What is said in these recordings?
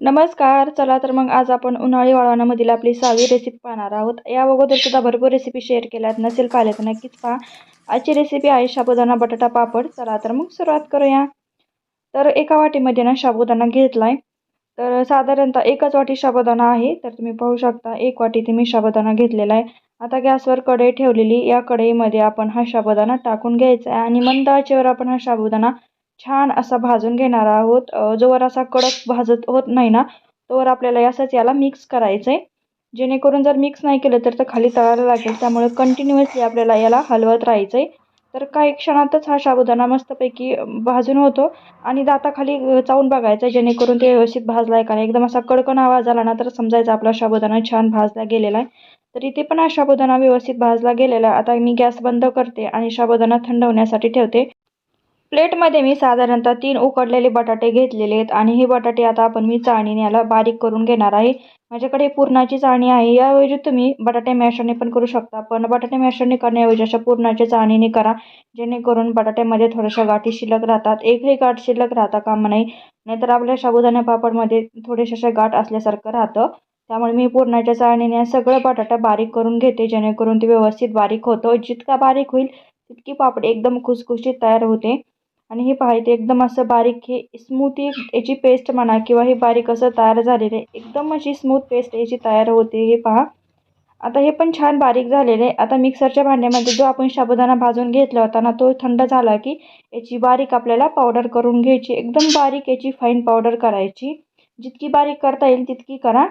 नमस्कार चला तर मग आज आपण उन्हाळी वाळवणामधील आपली सहावी रेसिपी पाहणार आहोत. या अगोदर सुद्धा भरपूर रेसिपी शेअर केल्यात नसेल पाहिल्या तर नक्कीच पहा. आजची रेसिपी आहे साबुदाणा बटाटा पापड. चला तर मग सुरुवात करूया. तर एका वाटीमध्ये ना साबुदाणा घेतला आहे तर साधारणतः एकच वाटी साबुदाणा आहे. तर तुम्ही पाहू शकता एक वाटी ते मी साबुदाणा घेतलेला आहे. आता गॅसवर कढई ठेवलेली. या कढईमध्ये आपण हा साबुदाणा टाकून घ्यायचा आहे आणि मंद आचेवर आपण हा साबुदाणा छान असा भाजून घेणार आहोत. जोवर असा कडक भाजत होत नाही ना तोवर आपल्याला असंच याला मिक्स करायचं आहे जेणेकरून जर मिक्स नाही केलं तर ते खाली तळायला लागेल. त्यामुळे कंटिन्युअसली आपल्याला याला हलवत राहायचं आहे तर काही क्षणातच हा साबुदाणा मस्तपैकी भाजून होतो आणि दाताखाली चावून बघायचं जेणेकरून ते व्यवस्थित भाजला आहे का नाही. एकदम असा कडकन आवाज आला ना तर समजायचं आपला साबुदाणा छान भाजला गेलेला आहे. तर इथे पण हा साबुदाणा व्यवस्थित भाजला गेलेला आहे. आता मी गॅस बंद करते आणि साबुदाणा थंड होण्यासाठी ठेवते. प्लेटमध्ये मी साधारणतः तीन उकडलेले बटाटे घेतलेले आहेत आणि हे बटाटे आता आपण मी चाळणीने याला बारीक करून घेणार आहे. माझ्याकडे पुरणाची चाळणी आहे. याऐवजी तुम्ही बटाटे मॅशरने पण करू शकता. पण बटाटे मॅशरने करण्याऐवजी अशा पुरणाच्या चाळणीने करा जेणेकरून बटाट्यामध्ये थोड्याशा गाठी शिल्लक राहतात. एकही गाठ शिल्लक राहता कामा नाही नाहीतर आपल्या साबुदाणा पापडमध्ये थोडेशा गाठ असल्यासारखं राहतं. त्यामुळे मी पुरणाच्या चाळणीने सगळं बटाटा बारीक करून घेते जेणेकरून ते व्यवस्थित बारीक होतं. जितका बारीक होईल तितकी पापड एकदम खुसखुशीत तयार होते. आणि हे पहा इथे एकदम असं बारीक हे स्मूथ याची पेस्ट म्हणा किंवा हे बारीक असं तयार झालेलं आहे. एकदम अशी स्मूथ पेस्ट याची तयार होते हे पहा. आता हे पण छान बारीक झालेलं आहे. आता मिक्सरच्या भांड्यामध्ये जो आपण साबुदाणा भाजून घेतला होता ना तो थंड झाला की याची बारीक आपल्याला पावडर करून घ्यायची. एकदम बारीक याची फाईन पावडर करायची. जितकी बारीक करता येईल तितकी करा.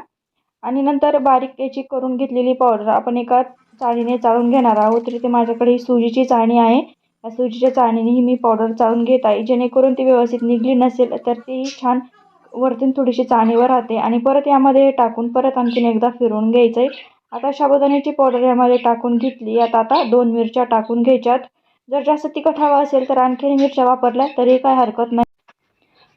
आणि नंतर बारीक याची करून घेतलेली पावडर आपण एका चाळणीने चाळून घेणार आहोत. तर इथे माझ्याकडे ही सुजीची चाळणी आहे. या सुजीच्या चाळणीने ही मी पावडर चाळून घेत आहे. जेणेकरून ती व्यवस्थित निघली नसेल तर तीही छान वरतून थोडीशी चाळणीवर राहते आणि परत यामध्ये टाकून परत आणखीन एकदा फिरवून घ्यायचं आहे आता साबुदाण्याची पावडर यामध्ये टाकून घेतली. आता आता दोन मिरच्या टाकून घ्यायच्यात. जर जास्त तिखट हवा असेल तर आणखीन मिरच्या वापरल्या तरी काय हरकत नाही.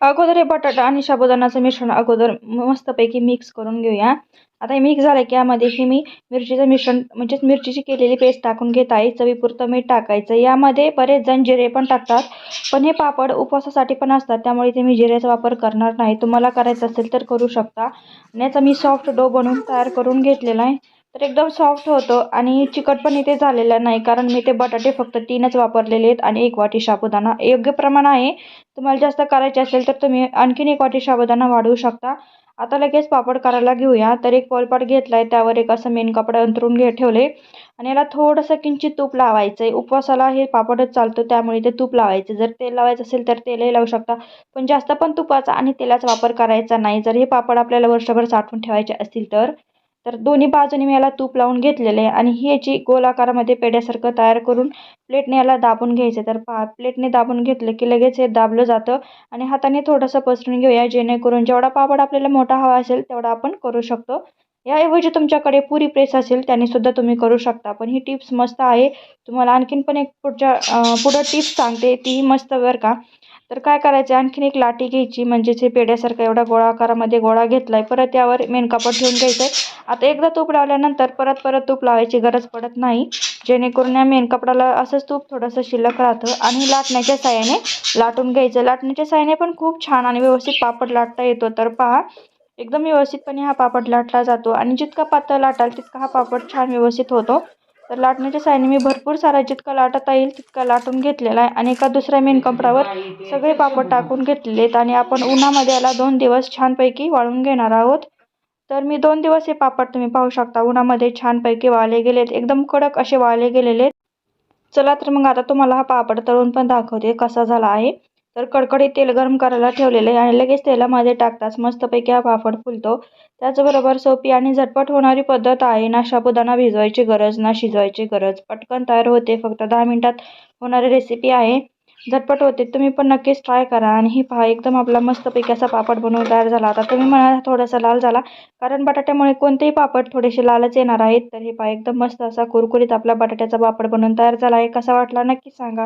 अगोदर हे बटाटा आणि साबुदाणाचं मिश्रण अगोदर मस्तपैकी मिक्स करून घेऊया. आता हे मिक्स झालं की यामध्ये हे मी मिरचीचं मिश्रण म्हणजेच मिरचीची केलेली पेस्ट टाकून घेत आहे. चवीपुरतं मीठ टाकायचं. यामध्ये बरेच जण जिरे पण टाकतात. पण हे पापड उपवासासाठी पण असतात. त्यामुळे इथे मी जिऱ्याचा वापर करणार नाही. तुम्हाला करायचं असेल तर करू शकता. आणि याचा मी सॉफ्ट डो बनवून तयार करून घेतलेला आहे. तर एकदम सॉफ्ट होतं आणि चिकट पण इथे झालेलं नाही कारण मी ते बटाटे फक्त तीनच वापरलेले आहेत आणि एक वाटी साबुदाणा. योग्य प्रमाण आहे. तुम्हाला जास्त करायचे असेल तर तुम्ही आणखीन एक वाटी साबुदाणा वाढवू शकता. आता लगेच पापड करायला घेऊया. तर एक पोलपाट घेतला आहे त्यावर एक असं मेन कपडा अंतरून घे ठेवले. आणि याला थोडंसं किंचित तूप लावायचं आहे उपवासाला हे पापडच चालतो त्यामुळे ते तूप लावायचं. जर तेल लावायचं असेल तर तेलही लावू शकता. पण जास्त पण तुपाचा आणि तेलाचा वापर करायचा नाही. जर हे पापड आपल्याला वर्षभर साठवून ठेवायचे असतील तर. तर दोन्ही बाजूने मी याला तूप लावून घेतलेलं आहे. आणि ही याची गोल आकारामध्ये पेड्यासारखं तयार करून प्लेटने याला दाबून घ्यायचं. तर पा प्लेटने दाबून घेतलं की लगेच हे दाबलं जातं. आणि हाताने थोडंसं पसरून घेऊया जेणेकरून जेवढा पापड आपल्याला मोठा हवा असेल तेवढा आपण करू शकतो. याऐवजी तुमच्याकडे पुरी प्रेस असेल त्याने सुद्धा तुम्ही करू शकता. पण ही टिप्स मस्त आहे. तुम्हाला आणखीन पण एक पुढच्या पुढं टिप्स सांगते. तीही मस्त बरं का. तर काय करायचं? आणखीन एक लाटी घ्यायची. म्हणजेच हे पेड्यासारखा एवढा गोळा आकारामध्ये गोळा घेतला आहे परत यावर मेनकापड ठेवून घ्यायचं आहे आता एकदा तूप लावल्यानंतर परत परत तूप लावायची गरज पडत नाही. जेणेकरून या मेनकापडाला असंच तूप थोडंसं शिल्लक राहतं आणि लाटण्याच्या साह्याने लाटून घ्यायचं. लाटण्याच्या साह्याने पण खूप छान आणि व्यवस्थित पापड लाटता येतो. तर पहा एकदम व्यवस्थितपणे हा पापड लाटला जातो आणि जितका पातळ लाटाल तितका हा पापड छान व्यवस्थित होतो. तर लाटण्याच्या साहाय्याने मी भरपूर सारा जितका लाटता येईल तितका लाटून घेतलेला आहे. आणि एका दुसऱ्या मेन कपडावर सगळे पापड टाकून घेतलेले आहेत. आणि आपण उन्हामध्ये याला दोन दिवस छानपैकी वाळून घेणार आहोत. तर मी दोन दिवस हे पापड तुम्ही पाहू शकता. उन्हामध्ये छानपैकी वाळले गेलेत. एकदम कडक असे वाळले गेलेले चला तर मग आता तुम्हाला हा पापड तळून पण दाखवते कसा झाला आहे. तर कडकडीत तेल गरम करायला ठेवलेलं आहे आणि लगेच तेलामध्ये टाकताच मस्तपैकी हा पापड फुलतो. त्याचबरोबर सोपी आणि झटपट होणारी पद्धत आहे. ना साबुदाणा भिजवायची गरज ना शिजवायची गरज. पटकन तयार होते. फक्त दहा मिनटात होणारी रेसिपी आहे. झटपट होते. तुम्ही पण नक्कीच ट्राय करा. आणि ही पहा एकदम आपला मस्तपैकी असा पापड बनवून तयार झाला. आता तुम्ही म्हणा थोडासा लाल झाला. कारण बटाट्यामुळे कोणतेही पापड थोडेसे लालच येणार आहेत. तर हे पहा एकदम मस्त असा कुरकुरीत आपला बटाट्याचा पापड बनवून तयार झाला आहे. कसा वाटला नक्की सांगा.